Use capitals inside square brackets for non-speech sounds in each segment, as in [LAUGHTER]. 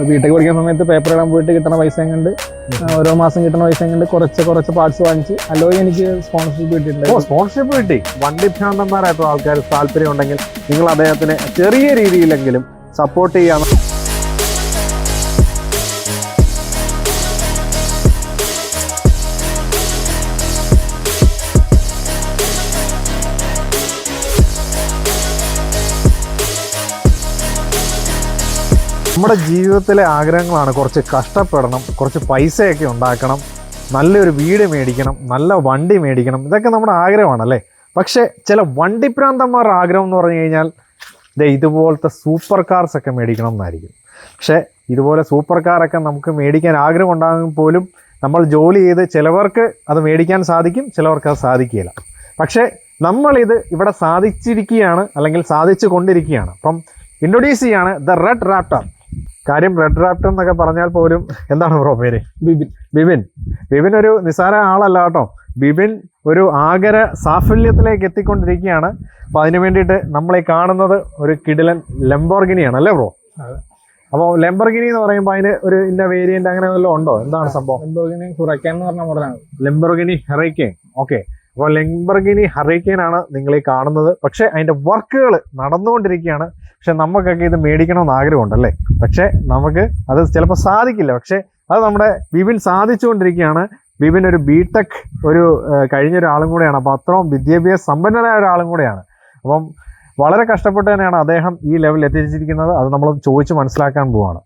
BTech പഠിക്കുന്ന സമയത്ത് paper ഇടാൻ പോയിട്ട് കിട്ടുന്ന പൈസ എങ്ങണ്ട് ഓരോ മാസം കിട്ടുന്ന പൈസ കൊണ്ട് കുറച്ച് കുറച്ച് പാർട്സ് വാങ്ങിച്ച് അല്ലോ എനിക്ക് സ്പോൺസർഷിപ്പ് കിട്ടിയിട്ടുണ്ട്. സ്പോൺസർഷിപ്പ് കിട്ടി. വണ്ടി ഭ്രാന്തന്മാരായിട്ടുള്ള ആൾക്കാർ താല്പര്യം ഉണ്ടെങ്കിൽ നിങ്ങൾ അദ്ദേഹത്തിന് ചെറിയ രീതിയിലെങ്കിലും സപ്പോർട്ട് ചെയ്യാൻ നമ്മുടെ ജീവിതത്തിലെ ആഗ്രഹങ്ങളാണ് കുറച്ച് കഷ്ടപ്പെടണം കുറച്ച് പൈസയൊക്കെ ഉണ്ടാക്കണം നല്ലൊരു വീട് മേടിക്കണം നല്ല വണ്ടി മേടിക്കണം ഇതൊക്കെ നമ്മുടെ ആഗ്രഹമാണല്ലേ? പക്ഷേ ചില വണ്ടിപ്രാന്തന്മാരുടെ ആഗ്രഹം എന്ന് പറഞ്ഞു കഴിഞ്ഞാൽ ദേ ഇതുപോലത്തെ സൂപ്പർ കാർസ് ഒക്കെ മേടിക്കണം എന്നായിരിക്കും. പക്ഷേ ഇതുപോലെ സൂപ്പർ കാറൊക്കെ നമുക്ക് മേടിക്കാൻ ആഗ്രഹം ഉണ്ടാകും പോലും നമ്മൾ ജോലി ചെയ്ത് ചിലവർക്ക് അത് മേടിക്കാൻ സാധിക്കും ചിലവർക്ക് അത് സാധിക്കില്ല പക്ഷേ നമ്മളിത് ഇവിടെ സാധിച്ചിരിക്കുകയാണ് അല്ലെങ്കിൽ സാധിച്ചു കൊണ്ടിരിക്കുകയാണ്. അപ്പം ഇൻട്രൊഡ്യൂസ് ചെയ്യാണ് ദ റെഡ് റാപ്റ്റർ കാര്യം റെഡ് റാപ്റ്റർ എന്നൊക്കെ പറഞ്ഞാൽ പോലും എന്താണ് ബ്രോ പേര്? ബിബിൻ. ബിബിൻ. ബിബിൻ ഒരു നിസാര ആളല്ല കേട്ടോ. ബിബിൻ ഒരു ആഗര സാഫല്യത്തിലേക്ക് എത്തിക്കൊണ്ടിരിക്കുകയാണ്. അപ്പൊ അതിനു വേണ്ടിയിട്ട് നമ്മൾ ഈ കാണുന്നത് ഒരു കിടിലൻ ലംബോർഗിനിയാണ് അല്ലേ ബ്രോ. അപ്പോൾ ലെംബർഗിനി എന്ന് പറയുമ്പോൾ അതിന് ഒരു ഇന്ന വേരിയന്റ് അങ്ങനെ വല്ലതും ഉണ്ടോ? എന്താണ് സംഭവം? ലംബോർഗിനി ഹുറക്കാൻ എന്ന് പറഞ്ഞ മോഡലാണ് ലെംബർഗിനി ഹെറൈക്കെയിൻ ഓക്കെ അപ്പോൾ ലെങ്ബർഗിനി ഹറിക്കേനാണ് നിങ്ങളെ കാണുന്നത്. പക്ഷേ അതിന്റെ വർക്കുകൾ നടന്നുകൊണ്ടിരിക്കുകയാണ്. പക്ഷെ നമുക്കൊക്കെ ഇത് മേടിക്കണമെന്ന് ആഗ്രഹമുണ്ടല്ലേ? പക്ഷേ നമുക്ക് അത് ചിലപ്പോൾ സാധിക്കില്ല. പക്ഷേ അത് നമ്മുടെ ബിബിൻ സാധിച്ചുകൊണ്ടിരിക്കുകയാണ്. ബിബിൻ ഒരു ബി ടെക് ഒരു കഴിഞ്ഞ ഒരാളും കൂടെയാണ്. അപ്പോൾ അത്രയും വിദ്യാഭ്യാസ സമ്പന്നനായ ഒരാളും കൂടെയാണ്. അപ്പം വളരെ കഷ്ടപ്പെട്ട് തന്നെയാണ് അദ്ദേഹം ഈ ലെവലിൽ എത്തിച്ചിരിക്കുന്നത്. അത് നമ്മൾ ചോദിച്ച് മനസ്സിലാക്കാൻ പോവാണ്.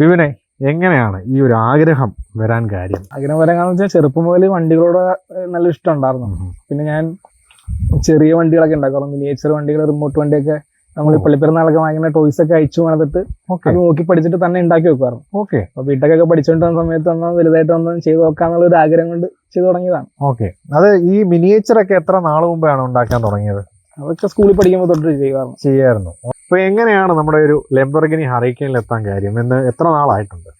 ബിബിനെ എങ്ങനെയാണ് ഈ ഒരു ആഗ്രഹം വരാൻ കാര്യം? ആഗ്രഹം വരാൻ കാരണം വെച്ചാൽ ചെറുപ്പം മുതൽ വണ്ടികളോട് നല്ല ഇഷ്ടം ഉണ്ടായിരുന്നു പിന്നെ ഞാൻ ചെറിയ വണ്ടികളൊക്കെ ഉണ്ടാക്കും മിനിയേച്ചർ വണ്ടികൾ റിമോട്ട് വണ്ടിയൊക്കെ നമ്മൾ. പള്ളിപ്പെരുന്നാളൊക്കെ വാങ്ങുന്ന ടോയ്സ് ഒക്കെ അയച്ചു ഓക്കെ. അത് നോക്കി പഠിച്ചിട്ട് തന്നെ ഉണ്ടാക്കി വെക്കുമായിരുന്നു. ഓക്കെ. അപ്പൊ വീട്ടൊക്കെ പഠിച്ചുകൊണ്ടിരുന്ന സമയത്ത് ഒന്ന് വലുതായിട്ട് ഒന്ന് ചെയ്ത് നോക്കാന്നുള്ള ഒരു ആഗ്രഹം കൊണ്ട് ചെയ്തു തുടങ്ങിയതാണ്. ഓക്കെ. അത് ഈ മിനിയേച്ചർ ഒക്കെ എത്ര നാൾ മുമ്പാണ് ഉണ്ടാക്കാൻ തുടങ്ങിയത്? അതൊക്കെ സ്കൂളിൽ പഠിക്കുമ്പോൾ തൊട്ട് ചെയ്യുമായിരുന്നു ചെയ്യായിരുന്നു അപ്പൊ എങ്ങനെയാണ് നമ്മുടെ ഒരു ലെംബർഗിനി ഹറിക്കനിൽ എത്താൻ കാര്യം? എന്ന് എത്ര നാളായിട്ടുണ്ട്?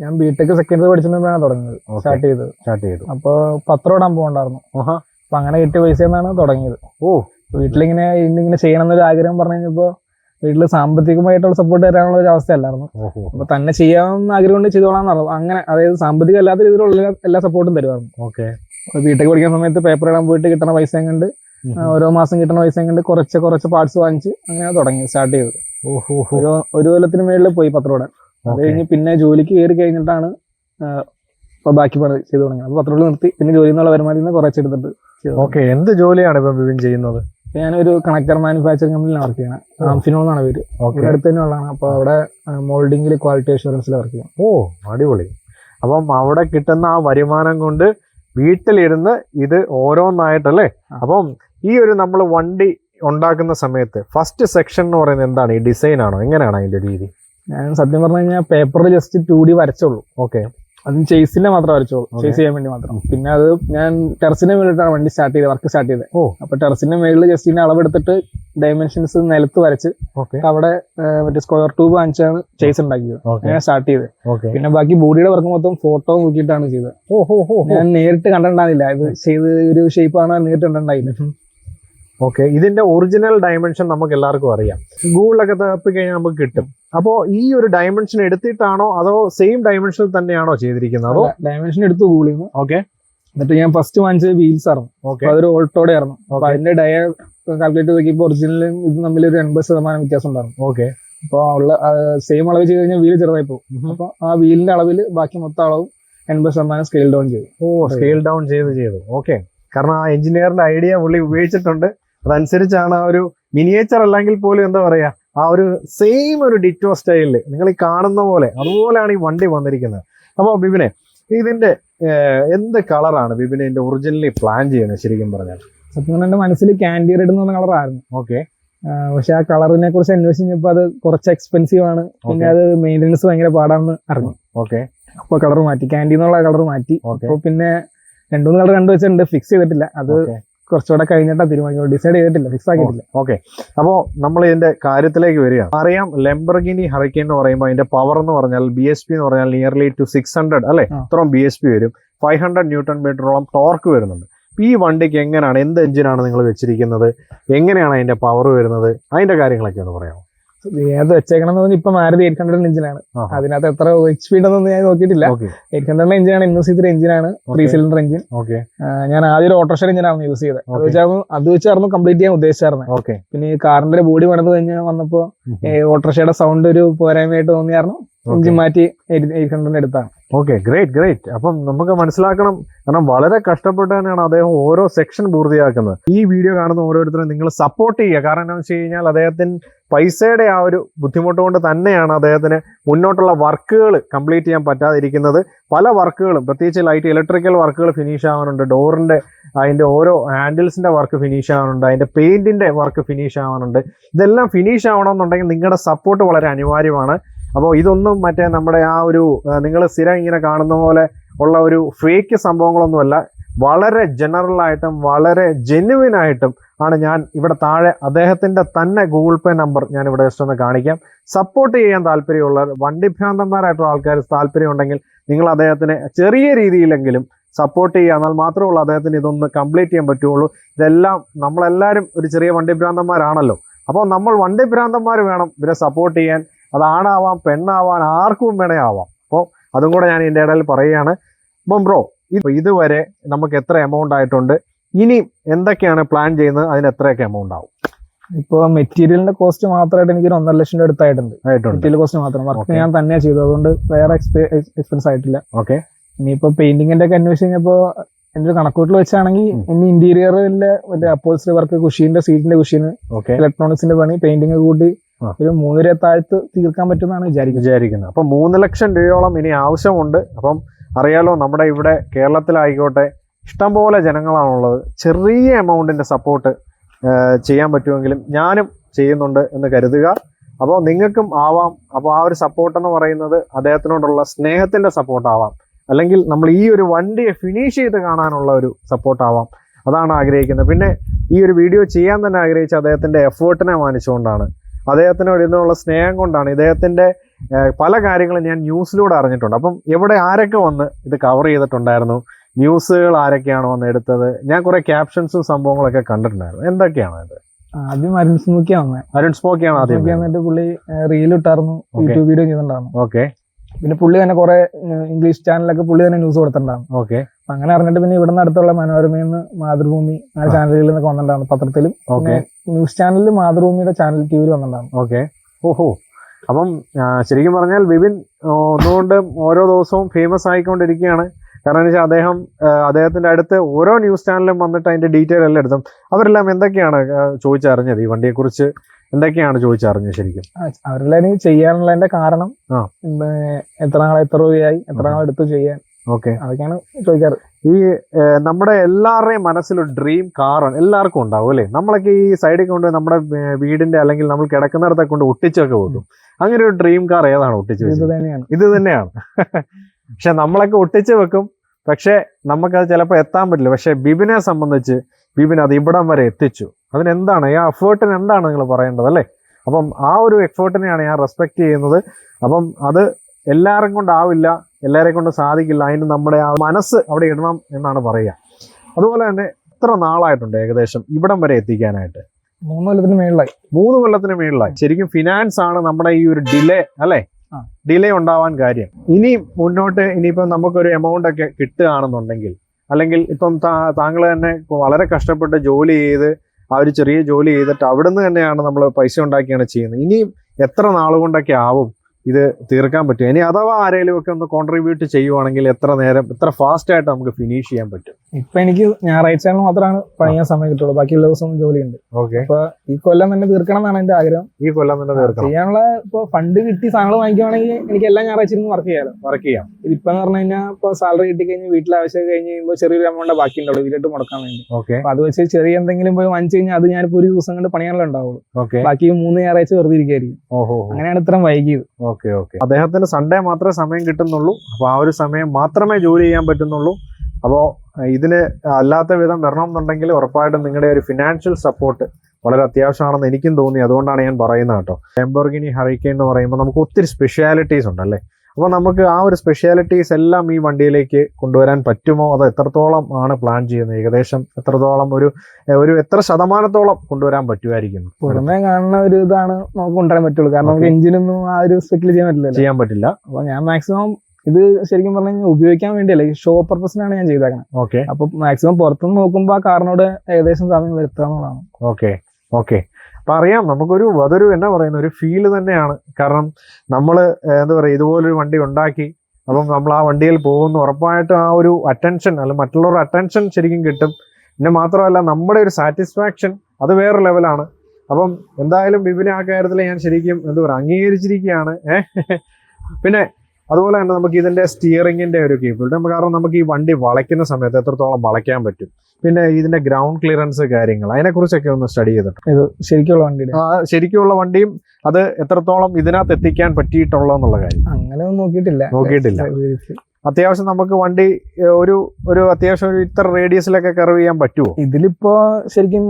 ഞാൻ ബിടെക് സെക്കൻഡറി പഠിച്ചുകൊണ്ടാണ് തുടങ്ങിയത്. സ്റ്റാർട്ട് ചെയ്തത്. സ്റ്റാർട്ട് ചെയ്തു. അപ്പോൾ പത്രം ഇടാൻ പോകണ്ടായിരുന്നു. അപ്പൊ അങ്ങനെ കിട്ടിയ പൈസ എന്നാണ് തുടങ്ങിയത്. ഓ. വീട്ടിലിങ്ങനെ ഇന്നിങ്ങനെ ചെയ്യണം എന്നൊരു ആഗ്രഹം പറഞ്ഞു കഴിഞ്ഞപ്പോ വീട്ടിൽ സാമ്പത്തികമായിട്ടുള്ള സപ്പോർട്ട് തരാനുള്ള ഒരു അവസ്ഥയല്ലായിരുന്നു. അല്ലായിരുന്നു അപ്പൊ തന്നെ ചെയ്യാമെന്ന് ആഗ്രഹം കൊണ്ട് ചെയ്തോളാം പറഞ്ഞു. അങ്ങനെ അതായത് സാമ്പത്തികം അല്ലാത്ത രീതിയിലുള്ള എല്ലാ- സപ്പോർട്ടും തരുമായിരുന്നു. ഓക്കെ വീട്ടിലേക്ക് പഠിക്കുന്ന സമയത്ത് പേപ്പർ ഇടാൻ പോയിട്ട് കിട്ടണ പൈസ കൊണ്ട് ഓരോ മാസം കിട്ടുന്ന പൈസ കൊണ്ട് കുറച്ച് കുറച്ച് പാർട്സ് വാങ്ങിച്ച് അങ്ങനെ തുടങ്ങി സ്റ്റാർട്ട് ചെയ്തത്. ഓഹോ ഒരു കൊല്ലത്തിന് മേളിൽ പോയി പത്രോടെ അത് കഴിഞ്ഞ് പിന്നെ ജോലിക്ക് കയറി കഴിഞ്ഞിട്ടാണ് ബാക്കി പണി ചെയ്തു തുടങ്ങിയത്. അപ്പൊ പത്രോട് നിർത്തി പിന്നെ ജോലി എന്നുള്ള വരുമാനത്തിൽ നിന്ന് കുറച്ച് എടുത്തിട്ട് ഓക്കെ എന്ത് ജോലിയാണ് ഇപ്പൊ ബിബിൻ ചെയ്യുന്നത്? ഞാനൊരു കണക്ടർ മാനുഫാക്ചറിംഗ് കമ്പനിയിൽ വർക്ക് ചെയ്യണം. ആംഫിനോ എന്നാണ് പേര്. ഇവിടെ അടുത്ത് തന്നെ ഉള്ളതാണ്. അപ്പൊ അവിടെ മോൾഡിംഗിൽ ക്വാളിറ്റി അഷുറൻസിൽ വർക്ക് ചെയ്യും. ഓ അടിപൊളി. അപ്പം അവിടെ കിട്ടുന്ന ആ വരുമാനം കൊണ്ട് വീട്ടിലിരുന്ന് ഇത് ഓരോന്നായിട്ടല്ലേ. അപ്പം ഈ ഒരു നമ്മൾ വണ്ടി ഉണ്ടാക്കുന്ന സമയത്ത് ഫസ്റ്റ് സെക്ഷൻ എന്ന് പറയുന്നത് എന്താണ്? ഈ ഡിസൈൻ ആണോ? എങ്ങനെയാണ് അതിന്റെ രീതി? ഞാൻ സത്യം പറഞ്ഞു കഴിഞ്ഞാൽ പേപ്പറിൽ ജസ്റ്റ് ടു ഡി വരച്ചുള്ളൂ. ഓക്കെ അത് ചേസിന്റെ മാത്രം വരച്ചോളൂ. ചേസ് ചെയ്യാൻ വേണ്ടി മാത്രം. പിന്നെ അത് ഞാൻ ടെറസിന്റെ മേളിട്ടാണ് വണ്ടി സ്റ്റാർട്ട് ചെയ്തത് വർക്ക് സ്റ്റാർട്ട് ചെയ്തത്. ഓ. അപ്പൊ ടെറസിന്റെ മേളിൽ ജസ്റ്റ് ഇതിന്റെ അളവെടുത്തിട്ട് ഡയമെൻഷൻസ് നിലത്ത് വരച്ച് അവിടെ മറ്റേ സ്ക്വയർ ട്യൂബ് വാങ്ങിച്ചാണ് ചേസ് ഉണ്ടാക്കിയത്. അങ്ങനെ സ്റ്റാർട്ട് ചെയ്ത്. പിന്നെ ബാക്കി ബോഡിയുടെ വർക്ക് മൊത്തം ഫോട്ടോ നോക്കിയിട്ടാണ് ചെയ്തത്. ഞാൻ നേരിട്ട് കണ്ടിട്ടില്ല ഇത് ചെയ്ത് ഒരു ഷേപ്പാണ് നേരിട്ട് കണ്ടിട്ടുണ്ടായില്ല. ഓക്കെ ഇതിന്റെ ഒറിജിനൽ ഡയമെൻഷൻ നമുക്ക് എല്ലാവർക്കും അറിയാം. ഗൂഗിളിലൊക്കെ തപ്പി കഴിഞ്ഞാൽ നമുക്ക് കിട്ടും. അപ്പോൾ ഈ ഒരു ഡയമെൻഷൻ എടുത്തിട്ടാണോ അതോ സെയിം ഡയമെൻഷനിൽ തന്നെയാണോ ചെയ്തിരിക്കുന്നത്? അതോ ഡയമെൻഷൻ എടുത്തു ഗൂഗിളിൽ നിന്ന് ഓക്കെ എന്നിട്ട് ഞാൻ ഫസ്റ്റ് വാങ്ങിച്ചത് വീൽസ് ആയിരുന്നു. ഓക്കെ അപ്പൊ അതൊരു ഓൾട്ടോടെ ആയിരുന്നു. അപ്പൊ അതിന്റെ ഡയ കാൽക്കുലേറ്റ് നോക്കിയപ്പോൾ ഒറിജിനലും ഇത് തമ്മിൽ ഒരു എൺപത് ശതമാനം വ്യത്യാസം ഉണ്ടായിരുന്നു. ഓക്കെ അപ്പൊ ഉള്ള സെയിം അളവ് ചെയ്ത് കഴിഞ്ഞാൽ വീൽ ചെറുതായി പോകും. അപ്പൊ ആ വീലിന്റെ അളവിൽ ബാക്കി മൊത്തം അളവും എൺപത് ശതമാനം സ്കെയിൽ ഡൗൺ ചെയ്തു. ഓ സ്കെയിൽ ഡൗൺ ചെയ്ത് ചെയ്തു. ഓക്കെ കാരണം ആ എഞ്ചിനീയറിന്റെ ഐഡിയ പുള്ളി ഉപയോഗിച്ചിട്ടുണ്ട്. അതനുസരിച്ചാണ് ആ ഒരു മിനിയേച്ചർ അല്ലെങ്കിൽ പോലും എന്താ പറയാ ആ ഒരു സെയിം ഒരു ഡിറ്റോ സ്റ്റൈലിൽ നിങ്ങൾ ഈ കാണുന്ന പോലെ അതുപോലെയാണ് ഈ വണ്ടി വന്നിരിക്കുന്നത്. അപ്പോൾ ബിബിനെ ഇതിന്റെ എന്ത് കളറാണ് ബിബിനെ ഇതിന്റെ ഒറിജിനലി പ്ലാൻ ചെയ്യുന്നത് ശരിക്കും പറഞ്ഞാൽ? സത്യം പറഞ്ഞാൽ മനസ്സിൽ ക്യാൻഡി റെഡ് എന്ന് പറഞ്ഞ കളറായിരുന്നു ഓക്കെ പക്ഷെ ആ കളറിനെ കുറിച്ച് അന്വേഷിച്ചപ്പോ അത് കുറച്ച് എക്സ്പെൻസീവ് ആണ്. പിന്നെ അത് മെയിന്റനൻസ് ഭയങ്കര പാടാണെന്ന് അറിഞ്ഞു. ഓക്കെ അപ്പൊ കളർ മാറ്റി. ക്യാൻഡി എന്നുള്ള കളർ മാറ്റി. ഓക്കെ അപ്പൊ പിന്നെ രണ്ടുമൂന്ന് കളർ കണ്ടുവച്ചിട്ടുണ്ട്. ഫിക്സ് ചെയ്തിട്ടില്ല. അത് കുറച്ചുകൂടെ കഴിഞ്ഞിട്ടാ തീരുമാനിക്കുന്നത്. ഡിസൈഡ് ചെയ്തിട്ടില്ല ഫിക്സ് ആക്കിയിട്ടില്ല. ഓക്കെ. അപ്പോൾ നമ്മൾ ഇതിന്റെ കാര്യത്തിലേക്ക് വരികയാണ് അറിയാം ലെംബർഗിനി ഹറിക്കൻ എന്ന് പറയുമ്പോൾ അതിന്റെ പവർ എന്ന് പറഞ്ഞാൽ ബി എസ് പി എന്ന് പറഞ്ഞാൽ നിയർലി ടു സിക്സ് ഹൺഡ്രഡ് അല്ലെ? അത്രയും ഇത്രയും ബി എസ് പി വരും. ഫൈവ് ഹൺഡ്രഡ് ന്യൂട്ടൺ മീറ്ററോളം ടോർക്ക് വരുന്നുണ്ട്. ഈ വണ്ടിക്ക് എങ്ങനെയാണ് എന്ത് എഞ്ചിനാണ് നിങ്ങൾ വെച്ചിരിക്കുന്നത്? എങ്ങനെയാണ് അതിന്റെ പവർ വരുന്നത്? അതിന്റെ കാര്യങ്ങളൊക്കെ ഒന്ന് പറയാമോ? ഏത് വെച്ചേക്കണം പറഞ്ഞാൽ ഇപ്പൊ മാരുതി എയ്റ്റ് ഹൺഡ്രഡ് എഞ്ചിനാണ്. അതിനകത്ത് എത്ര എച്ച് പി ഉണ്ടെന്നൊന്നും ഞാൻ നോക്കിയിട്ടില്ല. എയ്റ്റ് ഹൺഡ്രഡ് എഞ്ചിനാണ് ഇൻവെസ്റ്റ് എഞ്ചിനാണ് ത്രീ. Cylinder engine okay. ഞാൻ ആദ്യം ഒരു ഓട്ടോഷർ എഞ്ചിനാണ് യൂസ് ചെയ്തത്. അത് വെച്ചാൽ അത് വെച്ചായിരുന്നു കംപ്ലീറ്റ് ചെയ്യാൻ ഉദ്ദേശിച്ചായിരുന്നു. ഓക്കെ. പിന്നെ ഈ കാറിന്റെ ബോഡി പണിത് കഴിഞ്ഞ് വന്നപ്പോ ഓട്ടോഷയുടെ സൗണ്ട് ഒരു പോരായ്മയായിട്ട് തോന്നിയായിരുന്നു. എഞ്ചിൻ മാറ്റി എയ്റ്റ് ഹൺഡ്രഡ് എടുത്താണ് ഓക്കെ ഗ്രേറ്റ് ഗ്രേറ്റ് അപ്പം നമുക്ക് മനസ്സിലാക്കണം. കാരണം വളരെ കഷ്ടപ്പെട്ട് തന്നെയാണ് അദ്ദേഹം ഓരോ സെക്ഷൻ പൂർത്തിയാക്കുന്നത്. ഈ വീഡിയോ കാണുന്ന ഓരോരുത്തരും നിങ്ങൾ സപ്പോർട്ട് ചെയ്യുക. കാരണം എന്താണെന്ന് വെച്ച് കഴിഞ്ഞാൽ അദ്ദേഹത്തിന് പൈസയുടെ ആ ഒരു ബുദ്ധിമുട്ട് കൊണ്ട് തന്നെയാണ് അദ്ദേഹത്തിന് മുന്നോട്ടുള്ള വർക്കുകൾ കംപ്ലീറ്റ് ചെയ്യാൻ പറ്റാതിരിക്കുന്നത്. പല വർക്കുകളും പ്രത്യേകിച്ച് ലൈറ്റ് ഇലക്ട്രിക്കൽ വർക്കുകൾ ഫിനിഷ് ആവാനുണ്ട്. ഡോറിന്റെ അതിന്റെ ഓരോ ഹാൻഡിൽസിന്റെ വർക്ക് ഫിനിഷ് ആവാനുണ്ട്. അതിന്റെ പെയിന്റിന്റെ വർക്ക് ഫിനിഷ് ആവാനുണ്ട്. ഇതെല്ലാം ഫിനിഷ് ആവണമെന്നുണ്ടെങ്കിൽ നിങ്ങളുടെ സപ്പോർട്ട് വളരെ അനിവാര്യമാണ്. അപ്പോൾ ഇതൊന്നും മറ്റേ നമ്മുടെ ആ ഒരു നിങ്ങൾ സ്ഥിരം ഇങ്ങനെ കാണുന്ന പോലെ ഉള്ള ഒരു ഫേക്ക് സംഭവങ്ങളൊന്നുമല്ല. വളരെ ജനറൽ ആയിട്ടും വളരെ ജെന്യുവിൻ ആയിട്ടും ആണ് ഞാൻ ഇവിടെ താഴെ അദ്ദേഹത്തിന്റെ തന്നെ ഗൂഗിൾ പേ നമ്പർ ഞാൻ ഇവിടെ ജസ്റ്റ് ഒന്ന് കാണിക്കാം. സപ്പോർട്ട് ചെയ്യാൻ താല്പര്യമുള്ള വണ്ടിഭ്രാന്തന്മാരായിട്ടുള്ള ആൾക്കാർ താല്പര്യം ഉണ്ടെങ്കിൽ നിങ്ങൾ അദ്ദേഹത്തിന് ചെറിയ രീതിയിലെങ്കിലും സപ്പോർട്ട് ചെയ്യുക. എന്നാൽ മാത്രമേ ഉള്ളൂ അദ്ദേഹത്തിന് ഇതൊന്ന് കംപ്ലീറ്റ് ചെയ്യാൻ പറ്റുള്ളൂ. ഇതെല്ലാം നമ്മളെല്ലാവരും ഒരു ചെറിയ വണ്ടിഭ്രാന്തന്മാരാണല്ലോ. അപ്പോൾ നമ്മൾ വണ്ടിഭ്രാന്തന്മാർ വേണം ഇവരെ സപ്പോർട്ട് ചെയ്യാൻ. അത് ആണാവാം പെണ്ണാവാൻ ആർക്കും വേണേ ആവാം അപ്പോൾ അതും കൂടെ ഞാൻ ഇതിന്റെ ഇടയിൽ പറയുകയാണ്. അപ്പം ബ്രോ ഇത് ഇതുവരെ നമുക്ക് എത്ര എമൗണ്ട് ആയിട്ടുണ്ട്? ഇനി എന്തൊക്കെയാണ് പ്ലാൻ ചെയ്യുന്നത്? അതിന് എത്രയൊക്കെ എമൗണ്ട് ആവും? ഇപ്പൊ മെറ്റീരിയലിന്റെ കോസ്റ്റ് മാത്രമായിട്ട് എനിക്ക് ഒന്നര ലക്ഷം രൂപ അടുത്തായിട്ടുണ്ട്. മെറ്റീരിയൽ കോസ്റ്റ് മാത്രം. വർക്ക് ഞാൻ തന്നെ ചെയ്തു അതുകൊണ്ട് വേറെ എക്സ്പെൻസ് ആയിട്ടില്ല. ഓക്കെ ഇനിയിപ്പോ പെയിന്റിങ്ങിന്റെ ഒക്കെ അന്വേഷിച്ച് കഴിഞ്ഞപ്പോ എന്റെ ഒരു കണക്കൂട്ടിൽ വെച്ചാണെങ്കിൽ ഇനി ഇന്റീരിയറിലെ മറ്റേ അപ്പോൾസറി വർക്ക് കുഷീന്റെ സീറ്റിന്റെ കുഷീന് ഓക്കെ ഇലക്ട്രോണിക്സിന്റെ പണി പെയിന്റിങ് കൂട്ടി ഒരു മൂന്നര താഴ്ത്ത് തീർക്കാൻ പറ്റുമെന്നാണ് വിചാരിക്കുന്നത്. വിചാരിക്കുന്നത്. അപ്പം മൂന്ന് ലക്ഷം രൂപയോളം ഇനി ആവശ്യമുണ്ട്. അപ്പം അറിയാലോ നമ്മുടെ ഇവിടെ കേരളത്തിലായിക്കോട്ടെ ഇഷ്ടംപോലെ ജനങ്ങളാണുള്ളത്. ചെറിയ എമൗണ്ടിന്റെ സപ്പോർട്ട് ചെയ്യാൻ പറ്റുമെങ്കിലും ഞാനും ചെയ്യുന്നുണ്ട് എന്ന് കരുതുക. അപ്പോൾ നിങ്ങൾക്കും ആവാം. അപ്പോൾ ആ ഒരു സപ്പോർട്ട് എന്ന് പറയുന്നത് അദ്ദേഹത്തിനോടുള്ള സ്നേഹത്തിന്റെ സപ്പോർട്ടാവാം അല്ലെങ്കിൽ നമ്മൾ ഈ ഒരു വണ്ടിയെ ഫിനിഷ് ചെയ്ത് കാണാനുള്ള ഒരു സപ്പോർട്ടാവാം അതാണ് ആഗ്രഹിക്കുന്നത്. പിന്നെ ഈ ഒരു വീഡിയോ ചെയ്യാൻ തന്നെ ആഗ്രഹിച്ച അദ്ദേഹത്തിന്റെ എഫേർട്ടിനെ മാനിച്ചുകൊണ്ടാണ് അദ്ദേഹത്തിനോട് ഇതിനുള്ള സ്നേഹം കൊണ്ടാണ് ഇദ്ദേഹത്തിന്റെ പല കാര്യങ്ങളും ഞാൻ ന്യൂസിലൂടെ അറിഞ്ഞിട്ടുണ്ട്. അപ്പം എവിടെ ആരൊക്കെ വന്ന് ഇത് കവർ ചെയ്തിട്ടുണ്ടായിരുന്നു? ന്യൂസുകൾ ആരൊക്കെയാണ് വന്ന് എടുത്തത്? ഞാൻ കുറെ ക്യാപ്ഷൻസും സംഭവങ്ങളൊക്കെ കണ്ടിട്ടുണ്ടായിരുന്നു. എന്തൊക്കെയാണ് അത്? ആദ്യം അരുൺ സ്മോക്കിയാണ് അരുൺ സ്മോക്കിയാണ് ആദ്യം പുള്ളി റീൽ ഇട്ടായിരുന്നു. യൂട്യൂബ് വീഡിയോ ചെയ്തിട്ടുണ്ടായിരുന്നു. ഓക്കെ പിന്നെ പുള്ളി തന്നെ കുറെ ഇംഗ്ലീഷ് ചാനലൊക്കെ പുള്ളി തന്നെ ന്യൂസ് കൊടുത്തിട്ടുണ്ടാകും ഓക്കെ. അങ്ങനെ അറിഞ്ഞിട്ട് പിന്നെ ഇവിടെ അടുത്തുള്ള മനോരമയിൽ നിന്ന് മാതൃഭൂമി ആ. ചാനലുകളിൽ നിന്നൊക്കെ വന്നിട്ടുണ്ടാകും പത്രത്തിലും. ഓക്കെ. ന്യൂസ് ചാനലിൽ മാതൃഭൂമിയുടെ ചാനൽ ടി വിയിൽ വന്നിട്ടുണ്ടാകും ഓക്കെ. ഓഹോ. അപ്പം ശരിക്കും പറഞ്ഞാൽ വിപിൻ ഒന്നുകൊണ്ട് ഓരോ ദിവസവും ഫേമസ് ആയിക്കൊണ്ടിരിക്കുകയാണ്. കാരണം വെച്ചാൽ അദ്ദേഹം അദ്ദേഹത്തിന്റെ അടുത്ത് ഓരോ ന്യൂസ് ചാനലും വന്നിട്ട് അതിന്റെ ഡീറ്റെയിൽ എല്ലാം എടുത്തും. അവരെല്ലാം എന്തൊക്കെയാണ് ചോദിച്ചറിഞ്ഞത് ഈ വണ്ടിയെക്കുറിച്ച്? എന്തൊക്കെയാണ് ചോദിച്ചറിഞ്ഞത് ശരിക്കും? അവരുടെ അവരെല്ലാരും ചെയ്യാനുള്ളതിന്റെ കാരണം എത്ര നാളെ എത്ര രൂപയായി എത്ര നാളെ എടുത്തു ചെയ്യാൻ ഓക്കെ. അതൊക്കെയാണ് ചോദിക്കാറ്. ഈ നമ്മുടെ എല്ലാവരുടെയും മനസ്സിലൊരു ഡ്രീം കാറാണ് എല്ലാവർക്കും ഉണ്ടാവും അല്ലേ? നമ്മളൊക്കെ ഈ സൈഡിൽ കൊണ്ട് നമ്മുടെ വീടിന്റെ അല്ലെങ്കിൽ നമ്മൾ കിടക്കുന്നിടത്തെ കൊണ്ട് ഒട്ടിച്ചൊക്കെ പോകും അങ്ങനെ ഒരു ഡ്രീം കാർ ഏതാണ് ഒട്ടിച്ചു ഇത് തന്നെയാണ്. ഇത് തന്നെയാണ്. [LAUGHS] പക്ഷെ നമ്മളൊക്കെ ഒട്ടിച്ചു വെക്കും. പക്ഷെ നമുക്കത് ചിലപ്പോൾ എത്താൻ പറ്റില്ല. പക്ഷെ ബിബിനെ സംബന്ധിച്ച് ബിബിൻ അത് ഇവിടം വരെ എത്തിച്ചു. അതിനെന്താണ്? ആ എഫേർട്ടിന് എന്താണ് നിങ്ങൾ പറയേണ്ടത് അല്ലേ? അപ്പം ആ ഒരു എഫേർട്ടിനെയാണ് ഞാൻ റെസ്പെക്ട് ചെയ്യുന്നത്. അപ്പം അത് എല്ലാവരും കൊണ്ടാവില്ല എല്ലാവരെയും കൊണ്ട് സാധിക്കില്ല. അതിന് നമ്മുടെ ആ മനസ്സ് അവിടെ ഇടണം എന്നാണ് പറയുക. അതുപോലെ തന്നെ എത്ര നാളായിട്ടുണ്ട് ഏകദേശം ഇവിടം വരെ എത്തിക്കാനായിട്ട്? മൂന്ന് കൊല്ലത്തിന് മേളിലായി. മൂന്ന് കൊല്ലത്തിന് മേളിലായി. ശരിക്കും ഫിനാൻസ് ആണ് നമ്മുടെ ഈ ഒരു ഡിലേ അല്ലേ? ഡിലേ ഉണ്ടാവാൻ കാര്യം. ഇനി മുന്നോട്ട് ഇനിയിപ്പോൾ നമുക്കൊരു എമൗണ്ട് ഒക്കെ കിട്ടുകയാണെന്നുണ്ടെങ്കിൽ അല്ലെങ്കിൽ ഇപ്പം താങ്കൾ തന്നെ വളരെ കഷ്ടപ്പെട്ട് ജോലി ചെയ്ത് ആ ഒരു ചെറിയ ജോലി ചെയ്തിട്ട് അവിടെ നിന്ന് തന്നെയാണ് നമ്മൾ പൈസ ഉണ്ടാക്കിയാണ് ചെയ്യുന്നത്. ഇനി എത്ര നാളുകൊണ്ടൊക്കെ ആവും ഇത് തീർക്കാൻ പറ്റും ഇനി അഥവാ ആരെങ്കിലും ഒക്കെ ഒന്ന് കോൺട്രിബ്യൂട്ട് ചെയ്യുവാണെങ്കിൽ എത്ര നേരം എത്ര ഫാസ്റ്റായിട്ട് നമുക്ക് ഫിനിഷ് ചെയ്യാൻ പറ്റും? ഇപ്പൊ എനിക്ക് ഞായറാഴ്ചകൾ മാത്രമാണ് പണിയാൻ സമയം കിട്ടുള്ളൂ. ബാക്കിയുള്ള ദിവസം ജോലിയുണ്ട്. ഓക്കെ. അപ്പൊ ഈ കൊല്ലം തന്നെ തീർക്കണം എന്നാണ് എന്റെ ആഗ്രഹം. ഈ കൊല്ലം തന്നെ തീർക്കണം. ചെയ്യാനുള്ള ഇപ്പൊ ഫണ്ട് കിട്ടി സാധനങ്ങൾ വാങ്ങിക്കുവാണെങ്കിൽ എനിക്ക് എല്ലാ ഞായറാഴ്ച ഇരുന്ന് വർക്ക് ചെയ്യാലോ. വർക്ക് ചെയ്യാം. ഇതിപ്പോ എന്ന് പറഞ്ഞു കഴിഞ്ഞാൽ ഇപ്പൊ സാലറി കിട്ടി കഴിഞ്ഞ് വീട്ടിലെ ആവശ്യം കഴിഞ്ഞ് കഴിയുമ്പോൾ ചെറിയൊരു എമൗണ്ട് ബാക്കി ഉണ്ടാവും വീട്ടിലോട്ട് മുടക്കാൻ വേണ്ടി. ഓക്കെ അത് വെച്ച് ചെറിയ എന്തെങ്കിലും പോയി വാങ്ങിച്ചു കഴിഞ്ഞാൽ അത് ഞാനിപ്പോ ഒരു ദിവസം കൊണ്ട് പണിയാനുള്ള ഉണ്ടാവുള്ളൂ. ഓക്കെ ബാക്കി മൂന്ന് ഞായറാഴ്ച വെറുതെ ഇരിക്കായിരിക്കും ഓഹോ. അങ്ങനെയാണ് ഇത്രയും വൈകിയത്. ഓക്കെ ഓക്കെ അദ്ദേഹത്തിന് സൺഡേ മാത്രമേ സമയം കിട്ടുന്നുള്ളൂ. അപ്പൊ ആ ഒരു സമയം മാത്രമേ ജോലി ചെയ്യാൻ പറ്റുന്നുള്ളൂ. അപ്പോൾ ഇതിന് അല്ലാത്ത വിധം വരണം എന്നുണ്ടെങ്കിൽ ഉറപ്പായിട്ടും നിങ്ങളുടെ ഒരു ഫിനാൻഷ്യൽ സപ്പോർട്ട് വളരെ അത്യാവശ്യമാണെന്ന് എനിക്കും തോന്നി. അതുകൊണ്ടാണ് ഞാൻ പറയുന്നത് കേട്ടോ. ലെംബോർഗിനി ഹറിക്കെയിൻ എന്ന് പറയുമ്പോൾ നമുക്ക് ഒത്തിരി സ്പെഷ്യാലിറ്റീസ് ഉണ്ട് അല്ലേ? അപ്പോൾ നമുക്ക് ആ ഒരു സ്പെഷ്യാലിറ്റീസ് എല്ലാം ഈ വണ്ടിയിലേക്ക് കൊണ്ടുവരാൻ പറ്റുമോ? അത് എത്രത്തോളം ആണ് പ്ലാൻ ചെയ്യുന്നത്? ഏകദേശം എത്രത്തോളം ഒരു ഒരു എത്ര ശതമാനത്തോളം കൊണ്ടുവരാൻ പറ്റുമായിരിക്കും? പുറമേ കാണുന്ന ഒരു ഇതാണ് നമുക്ക് കൊണ്ടുവരാൻ പറ്റുള്ളൂ. കാരണം നമുക്ക് എഞ്ചിനൊന്നും ആ ഒരു സ്പെക്കിൽ ചെയ്യാൻ പറ്റില്ല ചെയ്യാൻ പറ്റില്ല. അപ്പോൾ ഞാൻ മാക്സിമം ഇത് ശരിക്കും പറഞ്ഞു കഴിഞ്ഞാൽ ഉപയോഗിക്കാൻ വേണ്ടിയല്ല ഷോ പർപ്പസിനാണ് ഞാൻ ചെയ്തേക്കുന്നത് ഓക്കെ അപ്പൊ മാക്സിമം പുറത്തുനിന്ന് നോക്കുമ്പോൾ ആ കാറിനോട് ഏകദേശം സമയം വരുത്തുക എന്നുള്ളതാണ്. ഓക്കെ ഓക്കെ അപ്പൊ അറിയാം നമുക്കൊരു അതൊരു എന്നാ പറയുന്ന ഒരു ഫീൽ തന്നെയാണ്. കാരണം നമ്മൾ എന്താ പറയുക ഇതുപോലൊരു വണ്ടി ഉണ്ടാക്കി അപ്പം നമ്മൾ ആ വണ്ടിയിൽ പോകുന്നു ഉറപ്പായിട്ടും ആ ഒരു അറ്റൻഷൻ അല്ല മറ്റുള്ളവരുടെ അറ്റൻഷൻ ശരിക്കും കിട്ടും. പിന്നെ മാത്രമല്ല നമ്മുടെ ഒരു സാറ്റിസ്ഫാക്ഷൻ അത് വേറെ ലെവലാണ് അപ്പം എന്തായാലും ബിബിനെ ആ കാര്യത്തിൽ ഞാൻ ശരിക്കും എന്താ പറയുക അംഗീകരിച്ചിരിക്കുകയാണ്. ഏഹ് [LAUGHS] പിന്നെ അതുപോലെ തന്നെ നമുക്ക് ഇതിന്റെ സ്റ്റിയറിങ്ങിന്റെ ഒരു കേബിലിറ്റി കാരണം നമുക്ക് ഈ വണ്ടി വളയ്ക്കുന്ന സമയത്ത് എത്രത്തോളം വളയ്ക്കാൻ പറ്റും. പിന്നെ ഇതിന്റെ ഗ്രൗണ്ട് ക്ലിയറൻസ് കാര്യങ്ങൾ അതിനെക്കുറിച്ചൊക്കെ ഒന്ന് സ്റ്റഡി ചെയ്തിട്ടുണ്ട് ഇത് ശരിക്കുള്ള വണ്ടി ആ, ശരിക്കുള്ള വണ്ടിയും അത് എത്രത്തോളം ഇതിനകത്ത് എത്തിക്കാൻ പറ്റിയിട്ടുള്ളൂ എന്നുള്ള കാര്യം. അങ്ങനെ നോക്കിയിട്ടില്ല. നോക്കിയിട്ടില്ല. അത്യാവശ്യം നമുക്ക് വണ്ടി ഒരു ഒരു അത്യാവശ്യം ഒരു ഇത്ര റേഡിയസിലൊക്കെ കർവ് ചെയ്യാൻ പറ്റുമോ ഇതിലിപ്പോ ശരിക്കും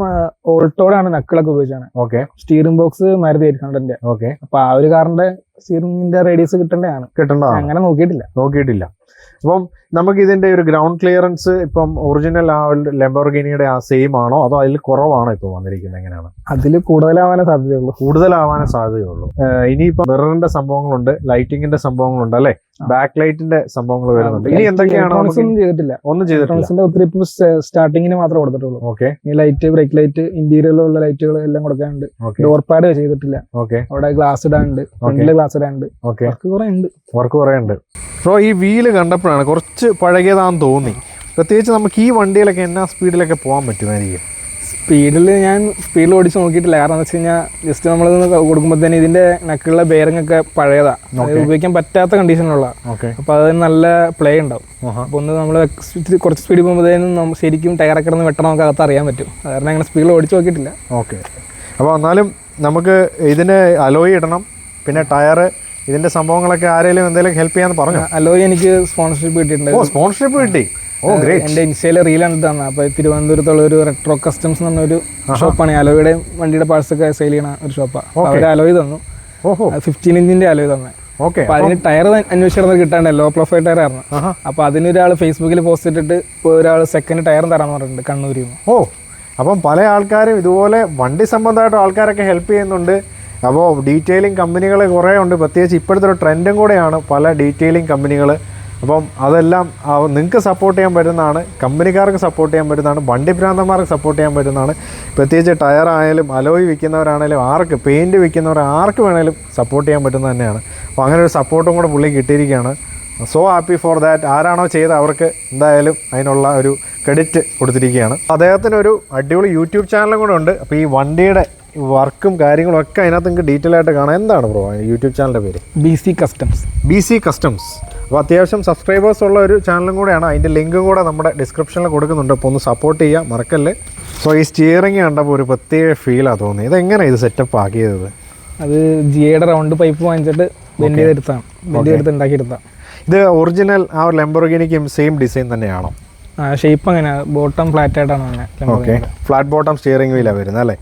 ഓൾട്ടോടാണ് നക്കിളൊക്കെ ഉപയോഗിച്ചാണ്. Okay. Steering box Maruti eight ഹൺഡ്രഡിന്റെ. Okay. അപ്പൊ ആ ഒരു കാറിന്റെ സ്റ്റീറിംഗിന്റെ റേഡിയസ് കിട്ടേണ്ടതാണ്. കിട്ടേണ്ടതാണ്. അങ്ങനെ നോക്കിയിട്ടില്ല. നോക്കിയിട്ടില്ല. അപ്പം നമുക്ക് ഇതിന്റെ ഒരു ഗ്രൗണ്ട് ക്ലിയറൻസ് ഇപ്പം ഒറിജിനൽ ആ ലെംബോർഗിനിയുടെ ആ സെയിം ആണോ? അതോ അതിൽ കുറവാണോ ഇപ്പോൾ വന്നിരിക്കുന്നത്? എങ്ങനെയാണ്? അതിൽ കൂടുതലാവാനേ സാധ്യതയുള്ളൂ. കൂടുതലാവാനേ സാധ്യതയുള്ളൂ. ഇനിയിപ്പോൾ ഇനിയിപ്പോ മിററിന്റെ സംഭവങ്ങളുണ്ട് ലൈറ്റിംഗിന്റെ സംഭവങ്ങളുണ്ട് അല്ലേ? ബാക്ക് ലൈറ്റിന്റെ സംഭവങ്ങൾ വരുന്നുണ്ട്. ഇനി എന്തൊക്കെയാണ് ഒന്നും ചെയ്തിട്ടില്ല. ഒന്നും ചെയ്തിട്ടില്ല. ഒത്തിരി ഇപ്പൊ സ്റ്റാർട്ടിങ്ങിന് മാത്രമേ കൊടുത്തിട്ടുള്ളൂ. ഓക്കെ. ഈ ലൈറ്റ് ബ്രേക്ക് ലൈറ്റ് ഇന്റീരിയറിലുള്ള ലൈറ്റുകൾ എല്ലാം കൊടുക്കാനുണ്ട്. ഡോർ പാഡ് ചെയ്തിട്ടില്ല. ഓക്കെ. അവിടെ ഗ്ലാസ് ഇടാനുണ്ട്. ഗ്ലാസ് ഇടാനുണ്ട്. ഓക്കെ. വർക്ക് കുറെ ഉണ്ട്. വർക്ക് കുറേ ഉണ്ട്. ബ്രോ ഈ വീൽ കണ്ടപ്പോഴാണ് കുറച്ച് പഴകിയതാന്ന് തോന്നി. പ്രത്യേകിച്ച് നമുക്ക് ഈ വണ്ടിയിലൊക്കെ എന്നാ സ്പീഡിലൊക്കെ പോകാൻ പറ്റുമായിരിക്കും? സ്പീഡിൽ ഞാൻ സ്പീഡിൽ ഓടിച്ച് നോക്കിയിട്ടില്ല. കാരണം എന്ന് വെച്ച് കഴിഞ്ഞാൽ ജസ്റ്റ് നമ്മൾ കൊടുക്കുമ്പോൾ തന്നെ ഇതിന്റെ നക്കുള്ള ബെയറിംഗ് ഒക്കെ പഴയതാണ് ഉപയോഗിക്കാൻ പറ്റാത്ത കണ്ടീഷനുള്ള ഓക്കെ അപ്പോൾ അതിന് നല്ല പ്ലേ ഉണ്ടാവും. അപ്പോൾ ഒന്ന് നമ്മൾ കുറച്ച് സ്പീഡിൽ പോകുമ്പോഴത്തേനും ശരിക്കും ടയറൊക്കെ കിടന്ന് വെട്ടണം നമുക്ക് അകത്ത് അറിയാൻ പറ്റും. കാരണം അങ്ങനെ സ്പീഡിൽ ഓടിച്ച് നോക്കിയിട്ടില്ല. ഓക്കെ അപ്പോൾ എന്നാലും നമുക്ക് ഇതിന് അലോയി ഇടണം. പിന്നെ ടയറ് ഇതിന്റെ സംഭവങ്ങളൊക്കെ ആരെങ്കിലും എന്തെങ്കിലും ഹെൽപ്പ് ചെയ്യാന്ന് പറഞ്ഞു? അലോയ് എനിക്ക് സ്പോൺസർഷിപ്പ് കിട്ടിയിട്ടുണ്ട്. ഓ സ്പോൺസർഷിപ്പ് കിട്ടി. ഓ ഗ്രേറ്റ് എന്റെ ഇൻസ്റ്റയിലെ റീൽ കണ്ടിട്ട് തന്നെ അപ്പൊ തിരുവനന്തപുരത്തുള്ള ഒരു റെട്രോ കസ്റ്റംസ് എന്ന് പറഞ്ഞ ഒരു ഷോപ്പാണ് അലോയുടെ വണ്ടിയുടെ പാർട്സ് ഒക്കെ സെയിൽ ചെയ്യണ ഒരു ഷോപ്പാണ്. അവർ അലോയ് തന്നു. ഓഹോ. ഫിഫ്റ്റീൻ ഇഞ്ചിന്റെ അലോയ് തന്നെ. ഓക്കെ അപ്പൊ അതിന് ടയർ അന്വേഷിച്ചിരുന്നത് കിട്ടാണ്ട് ലോ പ്രൊഫൈൽ ടയർ ആയിരുന്നു. ആഹാ. അപ്പൊ അതിനൊരാൾ ഫേസ്ബുക്കിൽ പോസ്റ്റ് ഇട്ടിട്ട് ഒരാൾ സെക്കൻഡ് ടയർ തരാന്ന് പറഞ്ഞിട്ടുണ്ട് കണ്ണൂരിൽ നിന്ന് ഓ അപ്പം പല ആൾക്കാരും ഇതുപോലെ വണ്ടി സംബന്ധമായിട്ട് ആൾക്കാരൊക്കെ ഹെൽപ്പ് ചെയ്യുന്നുണ്ട്. അപ്പോൾ ഡീറ്റെയിലിംഗ് കമ്പനികൾ കുറേ ഉണ്ട്. പ്രത്യേകിച്ച് ഇപ്പോഴത്തെ ഒരു ട്രെൻഡും കൂടെയാണ് പല ഡീറ്റെയിലിംഗ് കമ്പനികൾ അപ്പം അതെല്ലാം നിങ്ങൾക്ക് സപ്പോർട്ട് ചെയ്യാൻ പറ്റുന്നതാണ്. കമ്പനിക്കാർക്ക് സപ്പോർട്ട് ചെയ്യാൻ പറ്റുന്നതാണ്. വണ്ടി ഭ്രാന്തന്മാർക്ക് സപ്പോർട്ട് ചെയ്യാൻ പറ്റുന്നതാണ്. പ്രത്യേകിച്ച് ടയർ ആയാലും അലോയ് വിൽക്കുന്നവരാണേലും ആർക്ക് പെയിന്റ് വിൽക്കുന്നവർ ആർക്ക് വേണേലും സപ്പോർട്ട് ചെയ്യാൻ പറ്റുന്നത് തന്നെയാണ്. അപ്പോൾ അങ്ങനെ ഒരു സപ്പോർട്ടും കൂടെ പുള്ളി കിട്ടിയിരിക്കുകയാണ്. സോ ഹാപ്പി ഫോർ ദാറ്റ് ആരാണോ ചെയ്ത് അവർക്ക് എന്തായാലും അതിനുള്ള ഒരു ക്രെഡിറ്റ് കൊടുത്തിരിക്കുകയാണ്. അദ്ദേഹത്തിനൊരു അടിപൊളി യൂട്യൂബ് ചാനലും കൂടെ ഉണ്ട്. അപ്പോൾ ഈ വണ്ടിയുടെ വർക്കും കാര്യങ്ങളും ഒക്കെ അതിനകത്ത് നിങ്ങൾക്ക് ഡീറ്റെയിൽ ആയിട്ട് കാണാം. എന്താണ് ബ്രോ യൂട്യൂബ് ചാനലിന്റെ പേര്? B C customs B C customs അപ്പോൾ അത്യാവശ്യം സബ്സ്ക്രൈബേഴ്സ് ഉള്ള ഒരു ചാനലും കൂടെയാണ്. അതിന്റെ ലിങ്കും കൂടെ നമ്മുടെ ഡിസ്ക്രിപ്ഷനിൽ കൊടുക്കുന്നുണ്ട്. അപ്പോൾ ഒന്ന് സപ്പോർട്ട് ചെയ്യുക മറക്കല്ലേ? സോ ഈ സ്റ്റിയറിംഗ് കണ്ടപ്പോൾ ഒരു പ്രത്യേക ഫീലാണ് തോന്നി ഇതെങ്ങനെ ഇത് സെറ്റപ്പ് ആക്കിയത്? അത് ജിയുടെ റൗണ്ട് പൈപ്പ് വാങ്ങിച്ചിട്ട് ബെൻഡ് ചെയ്തെടുത്താണ് ബെൻഡ് ചെയ്തെടുത്ത് ഉണ്ടാക്കിയെടുത്താണ് ഇത് ഒറിജിനൽ ആ ഒരു ലെമ്പർഗിനിക്കും സെയിം ഡിസൈൻ തന്നെയാണോ? ഷേപ്പ് അങ്ങനെ ബോട്ടം ഫ്ലാറ്റ് ആയിട്ടാണ് ഓക്കെ ഫ്ലാറ്റ് ബോട്ടം സ്റ്റിയറിംഗ് വീലാണ് വരുന്നത് അല്ലേ?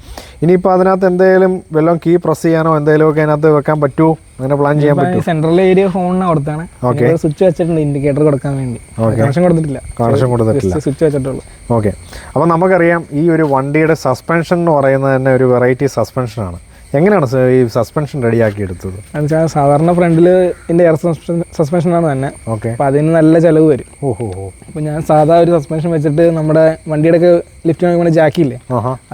ഇനിയിപ്പോൾ അതിനകത്ത് എന്തെങ്കിലും വല്ലതും കീ പ്രസ് ചെയ്യാനോ എന്തെങ്കിലും ഒക്കെ അതിനകത്ത് വെക്കാൻ പറ്റുമോ അങ്ങനെ പ്ലാൻ ചെയ്യാൻ പറ്റും? സെൻട്രൽ ഏരിയ ഫോണിന് കൊടുത്താണ്. ഓക്കെ സ്വിച്ച് വെച്ചിട്ടുണ്ട് ഇൻഡിക്കേറ്റർ കൊടുക്കാൻ വേണ്ടി. കണക്ഷൻ കൊടുത്തിട്ടില്ല. കണക്ഷൻ കൊടുത്തിട്ടില്ല. സ്വിച്ച് വെച്ചിട്ടുള്ളൂ. ഓക്കെ അപ്പോൾ നമുക്കറിയാം ഈ ഒരു വണ്ടിയുടെ സസ്പെൻഷൻ എന്ന് പറയുന്നത് തന്നെ ഒരു വെറൈറ്റി സസ്പെൻഷനാണ് എങ്ങനെയാണ് സർ ഈ സസ്പെൻഷൻ റെഡിയാക്കി എടുത്തത്? എന്നുവെച്ചാൽ സാധാരണ ഫ്രണ്ടിൽ എന്റെ എയർ സസ്പെൻഷൻ ആണ് തന്നെ. ഓക്കെ അപ്പോൾ അതിന് നല്ല ചിലവ് വരും. ഓ ഹോ ഹോ ഞാൻ സാധാ ഒരു സസ്പെൻഷൻ വെച്ചിട്ട് നമ്മുടെ വണ്ടിയുടെ ഒക്കെ ലിഫ്റ്റ് നോക്കുമ്പോൾ ജാക്കില്ലേ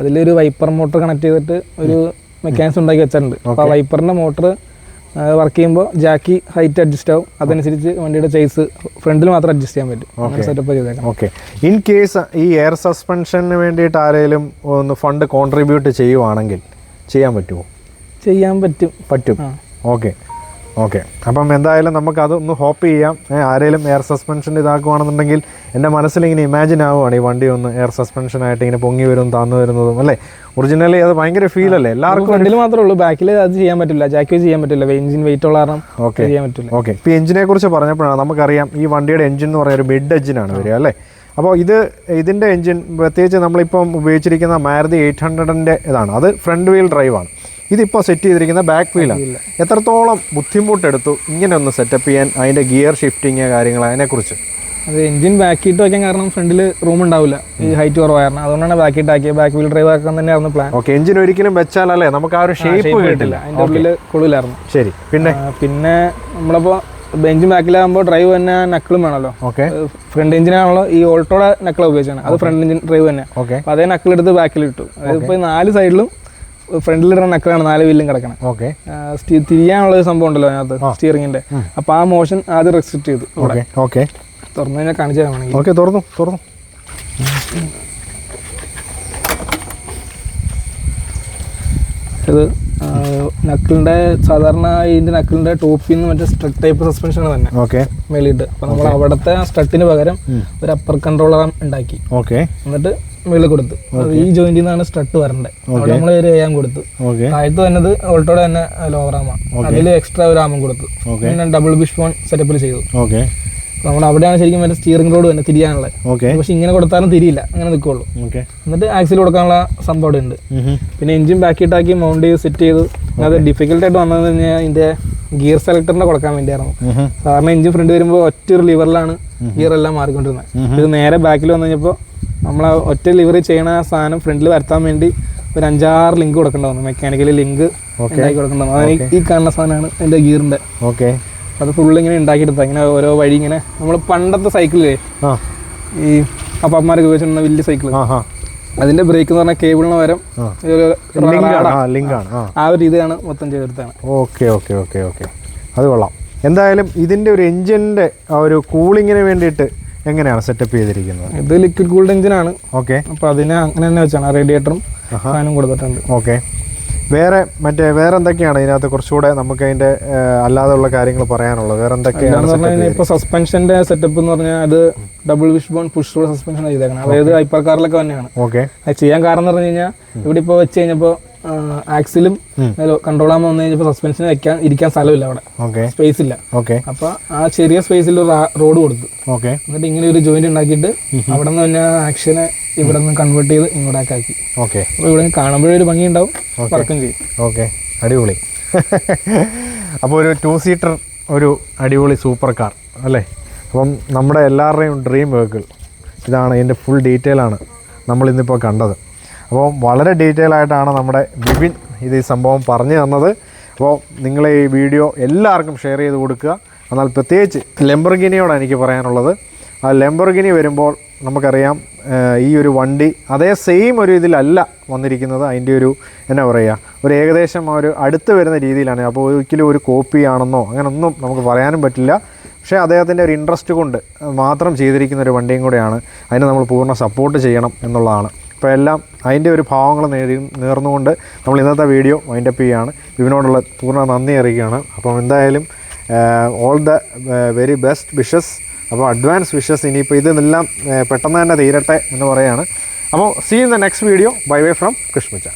അതിലൊരു വൈപ്പർ മോട്ടർ കണക്ട് ചെയ്തിട്ട് ഒരു മെക്കാനിക്സ് ഉണ്ടാക്കി വെച്ചിട്ടുണ്ട്. അപ്പോൾ ആ വൈപ്പറിന്റെ മോട്ടർ വർക്ക് ചെയ്യുമ്പോൾ ജാക്കി ഹൈറ്റ് അഡ്ജസ്റ്റ് ആവും അതനുസരിച്ച് വണ്ടിയുടെ ചേസ് ഫ്രണ്ടിൽ മാത്രം അഡ്ജസ്റ്റ് ചെയ്യാൻ പറ്റും. സെറ്റപ്പ് ചെയ്തേക്കാം. ഓക്കെ ഇൻ കേസ് ഈ എയർ സസ്പെൻഷന് വേണ്ടിയിട്ട് ആരെങ്കിലും ഒന്ന് ഫണ്ട് കോൺട്രിബ്യൂട്ട് ചെയ്യുവാണെങ്കിൽ ചെയ്യാൻ പറ്റുമോ? ചെയ്യാൻ പറ്റും. പറ്റും. ഓക്കെ. ഓക്കെ. അപ്പം എന്തായാലും നമുക്ക് അതൊന്ന് ഹോപ്പ് ചെയ്യാം. ആരെങ്കിലും എയർ സസ്പെൻഷൻ ഇതാക്കുവാണെന്നുണ്ടെങ്കിൽ എന്റെ മനസ്സിൽ ഇങ്ങനെ ഇമാജിൻ ആവുകയാണ് ഈ വണ്ടി ഒന്ന് എയർ സസ്പെൻഷൻ ആയിട്ട് ഇങ്ങനെ പൊങ്ങി വരും താന്നു വരുന്നതും അല്ലേ? ഒറിജിനലി അത് ഭയങ്കര ഫീൽ അല്ലേ? എല്ലാവർക്കും ഫ്രണ്ടിൽ മാത്രമേ ഉള്ളൂ. ബാക്കിൽ അത് ചെയ്യാൻ പറ്റില്ല. ജാക്കി ചെയ്യാൻ പറ്റില്ല. എഞ്ചിൻ വെയിറ്റ് ഉള്ള കാരണം ഓക്കെ. ചെയ്യാൻ പറ്റില്ല. ഓക്കെ. ഇപ്പോൾ എഞ്ചിനെ കുറിച്ച് പറഞ്ഞപ്പോഴാണ് നമുക്കറിയാം ഈ വണ്ടിയുടെ എഞ്ചിൻ എന്ന് പറയുന്ന ഒരു മിഡ് എഞ്ചിനാണ് വരിക അല്ലേ? അപ്പോൾ ഇത് ഇതിന്റെ എൻജിൻ പ്രത്യേകിച്ച് നമ്മളിപ്പം ഉപയോഗിച്ചിരിക്കുന്ന മാരുതി എയ്റ്റ് ഹൺഡ്രഡിന്റെ ഇതാണ്. അത് ഫ്രണ്ട് വീൽ ഡ്രൈവാണ്. ഇതിപ്പോൾ സെറ്റ് ചെയ്തിരിക്കുന്ന ബാക്ക് വീലാണ്. എത്രത്തോളം ബുദ്ധിമുട്ടെടുത്തു ഇങ്ങനെ ഒന്ന് സെറ്റപ്പ് ചെയ്യാൻ അതിന്റെ ഗിയർ ഷിഫ്റ്റിങ് കാര്യങ്ങൾ അതിനെക്കുറിച്ച്? അത് എഞ്ചിൻ ബാക്കിയിട്ട് വയ്ക്കാൻ കാരണം ഫ്രണ്ടിൽ റൂം ഉണ്ടാവില്ല. ഈ ഹൈറ്റ് കുറവായിരുന്നു. അതുകൊണ്ടാണ് ബാക്കിയിട്ട് ആക്കിയത്. ബാക്ക് വീൽ ഡ്രൈവ് ആക്കാൻ തന്നെയായിരുന്നു പ്ലാൻ ഓക്കെ എഞ്ചിൻ ഒരിക്കലും വെച്ചാലല്ലേ നമുക്ക് ആ ഒരു ഷേപ്പ് കിട്ടില്ല. അതിന്റെ ഉള്ളിൽ കൊള്ളില്ലായിരുന്നു ശരി പിന്നെ? പിന്നെ നമ്മളിപ്പോൾ എഞ്ചിൻ ബാക്കിലാകുമ്പോൾ ഡ്രൈവ് തന്നെ നക്കിളും വേണമല്ലോ ഓക്കെ ഫ്രണ്ട് എഞ്ചിനാണല്ലോ ഈ ഓൾട്ടോടെ നക്കിൾ ഉപയോഗിച്ചാണ്. അത് ഫ്രണ്ട് എഞ്ചിൻ ഡ്രൈവ് തന്നെ. ഓക്കെ അപ്പോൾ അതേ നക്കിളെടുത്ത് ബാക്കിൽ ഇട്ടു. അതായത് ഇപ്പോൾ നാല് സൈഡിലും ഫ്രണ്ടിലിടുന്ന നക്കിളാണ് നാല് വീലും കിടക്കണം. ഓക്കെ തിരിയാനുള്ള ഒരു സംഭവം ഉണ്ടല്ലോ അതിനകത്ത് സ്റ്റിയറിംഗിന്റെ അപ്പോൾ ആ മോഷൻ ആദ്യം റെസ്ട്രിക്ട് ചെയ്തു ഓക്കെ ഓക്കെ തുറന്നു കഴിഞ്ഞാൽ കാണിച്ചു തരാണെങ്കിൽ ഓക്കെ തുറന്നു തുറന്നു. ഇത് നക്കിളിന്റെ സാധാരണ ഇതിന്റെ നക്കിളിന്റെ ടോപ്പിൽ നിന്ന് മറ്റേ സ്ട്രട്ട് ടൈപ്പ് സസ്പെൻഷൻ തന്നെ. ഓക്കെ മേളിയിട്ട് അപ്പോൾ നമ്മൾ അവിടുത്തെ ആ സ്ട്രട്ടിന് പകരം ഒരു അപ്പർ കൺട്രോളർ ഉണ്ടാക്കി. ഓക്കെ എന്നിട്ട് മേളിൽ കൊടുത്തു. ഈ ജോയിന്റിൽ നിന്നാണ് സ്ട്രട്ട് വരേണ്ടത് അവിടെ നമ്മൾ ഒരു ഏയാം കൊടുത്തു. താഴത്ത് വന്നത് ഓൾട്ടോടെ തന്നെ ലോവർ ആമ അതിൽ എക്സ്ട്രാ ഒരു ആമം കൊടുത്തു. പിന്നെ ഡബിൾ ബിഷ് ഫോൺ സെറ്റപ്പിൽ ചെയ്തു. ഓക്കെ നമ്മൾ അവിടെയാണ് ശരിക്കും മറ്റേ സ്റ്റിയറിംഗ് റോഡ് തന്നെ തിരിയാനുള്ളത്. ഓക്കെ പക്ഷെ ഇങ്ങനെ കൊടുത്താലും തിരിയില്ല അങ്ങനെ നിൽക്കുള്ളൂ ഓക്കെ എന്നിട്ട് ആക്സിൽ കൊടുക്കാനുള്ള സംഭവം ഉണ്ട്. പിന്നെ എഞ്ചിൻ ബാക്കിയിട്ടാക്കി മൗണ്ട് ചെയ്ത് സെറ്റ് ചെയ്ത് അത് ഡിഫിക്കൽട്ട് ആയിട്ട് വന്നത് കഴിഞ്ഞാൽ ഇതിന്റെ ഗിയർ സെലക്ടറിനെ കൊടുക്കാൻ വേണ്ടിയായിരുന്നു. സാധാരണ എഞ്ചിൻ ഫ്രണ്ട് വരുമ്പോൾ ഒറ്റ ഒരു ലിവറിലാണ് ഗിയർ എല്ലാം മാറിക്കൊണ്ടിരുന്നത്. ഇത് നേരെ ബാക്കിൽ വന്നു കഴിഞ്ഞപ്പോൾ നമ്മൾ ഒറ്റ ലിവർ ചെയ്യണ സാധനം ഫ്രണ്ടിൽ വരുത്താൻ വേണ്ടി ഒരു അഞ്ചാറ് ലിങ്ക് കൊടുക്കേണ്ടി വന്നു. മെക്കാനിക്കലി ലിങ്ക് ഉണ്ടാക്കി കൊടുക്കേണ്ടി വന്നു. ഈ- കാണുന്ന സാധനമാണ് എന്റെ ഗിയറിന്റെ ഓക്കെ അത് ഫുള്ള് ഇങ്ങനെ ഉണ്ടാക്കിയെടുത്ത ഇങ്ങനെ ഓരോ വഴി ഇങ്ങനെ നമ്മൾ പണ്ടത്തെ സൈക്കിളില്ലേ ഈ അപ്പന്മാരൊക്കെ ഉപയോഗിച്ചിരുന്ന വലിയ സൈക്കിൾ അതിന്റെ ബ്രേക്ക് എന്ന് പറഞ്ഞാൽ കേബിളിന് പകരം ആ. ഒരു രീതിയാണ് മൊത്തം ചെയ്തെടുത്താണ് ഓക്കെ ഓക്കെ ഓക്കെ ഓക്കെ. അത് കൊള്ളാം. എന്തായാലും ഇതിന്റെ ഒരു എഞ്ചിന്റെ ആ ഒരു കൂളിങ്ങിന് വേണ്ടിയിട്ട് എങ്ങനെയാണ് സെറ്റപ്പ് ചെയ്തിരിക്കുന്നത്? ഇത് ലിക്വിഡ് കൂൾഡ് എഞ്ചിനാണ് ഓക്കെ. അപ്പോൾ അതിനെ അങ്ങനെ തന്നെ വെച്ചാണ്. റേഡിയേറ്ററും ഫാനും കൊടുത്തിട്ടുണ്ട്. ഓക്കെ. വേറെ മറ്റേ വേറെ എന്തൊക്കെയാണ് ഇതിനകത്ത് കുറച്ചുകൂടെ നമുക്ക് അതിന്റെ അല്ലാതെയുള്ള കാര്യങ്ങൾ പറയാനുള്ളത്? വേറെ എന്തൊക്കെയാണ് ഇപ്പോൾ സസ്പെൻഷന്റെ സെറ്റപ്പ് എന്ന് പറഞ്ഞാൽ അത് double wishbone push rod suspension ചെയ്തേക്കണം. അതായത് ഹൈപ്പർ കാറിലൊക്കെ തന്നെയാണ്. ഓക്കെ അത് ചെയ്യാൻ കാരണം എന്ന് പറഞ്ഞു കഴിഞ്ഞാൽ ഇവിടെ ഇപ്പോൾ വെച്ച് കഴിഞ്ഞപ്പോൾ ആക്സിലും കൺട്രോൾ ആകുമ്പോൾ വന്നു കഴിഞ്ഞപ്പോൾ സസ്പെൻഷൻ വെക്കാൻ ഇരിക്കാൻ സ്ഥലമില്ല അവിടെ. ഓക്കെ സ്പേസ് ഇല്ല. ഓക്കെ അപ്പോൾ ആ ചെറിയ സ്പേസിൽ റോഡ് കൊടുത്തു. ഓക്കെ എന്നിട്ട് ഇങ്ങനെ ഒരു ജോയിന്റ് ഉണ്ടാക്കിയിട്ട് അവിടെ നിന്ന് തന്നെ ആക്ഷനെ ഇവിടെ നിന്ന് കൺവേർട്ട് ചെയ്ത് ഇങ്ങോട്ടേക്ക് ആക്കി. ഓക്കെ അപ്പോൾ ഇവിടെ കാണുമ്പോഴേ ഒരു ഭംഗി ഉണ്ടാവും. വർക്കും ചെയ്യും. ഓക്കെ അടിപൊളി. [LAUGHS] അപ്പോൾ ഒരു ടു സീറ്റർ ഒരു അടിപൊളി സൂപ്പർ കാർ അല്ലേ? അപ്പം നമ്മുടെ എല്ലാവരുടെയും ഡ്രീം വെഹിക്കിൾ ഇതാണ് ഇതിന്റെ ഫുൾ ഡീറ്റെയിൽ ആണ് നമ്മൾ ഇന്നിപ്പോൾ കണ്ടത്. അപ്പോൾ വളരെ ഡീറ്റെയിൽ ആയിട്ടാണ് നമ്മുടെ ബിബിൻ ഇത് ഈ സംഭവം പറഞ്ഞു തന്നത്. അപ്പോൾ നിങ്ങൾ ഈ വീഡിയോ എല്ലാവർക്കും ഷെയർ ചെയ്ത് കൊടുക്കുക. എന്നാൽ പ്രത്യേകിച്ച് ലെമ്പർഗിനിയോടാണ് എനിക്ക് പറയാനുള്ളത്. ആ ലെമ്പർഗിനി വരുമ്പോൾ നമുക്കറിയാം ഈ ഒരു വണ്ടി അതേ സെയിം ഒരു ഇതിലല്ല വന്നിരിക്കുന്നത്. അതിന്റെ ഒരു എന്നാ പറയുക ഒരു ഏകദേശം ഒരു അടുത്ത് വരുന്ന രീതിയിലാണ്. അപ്പോൾ ഒരിക്കലും ഒരു കോപ്പി ആണെന്നോ അങ്ങനൊന്നും നമുക്ക് പറയാനും പറ്റില്ല. പക്ഷേ അദ്ദേഹത്തിന്റെ ഒരു ഇൻട്രസ്റ്റ് കൊണ്ട് മാത്രം ചെയ്തിരിക്കുന്ന ഒരു വണ്ടിയും കൂടെയാണ്. അതിനെ നമ്മൾ പൂർണ സപ്പോർട്ട് ചെയ്യണം എന്നുള്ളതാണ്. അപ്പോൾ എല്ലാം അതിന്റെ ഒരു ഭാവങ്ങൾ നേടി നേർന്നുകൊണ്ട് നമ്മൾ ഇന്നത്തെ വീഡിയോ വൈൻഡപ്പ് ചെയ്യുകയാണ്. ഇവനോടുള്ള പൂർണ നന്ദി അറിയിക്കുകയാണ്. അപ്പം എന്തായാലും all the very best wishes അപ്പോൾ അഡ്വാൻസ് വിഷസ് ഇനിയിപ്പോൾ ഇതെല്ലാം പെട്ടെന്ന് തന്നെ തീരട്ടെ എന്ന് പറയുകയാണ് അപ്പോൾ see in the next video bye way from കൃഷ്മിച്ച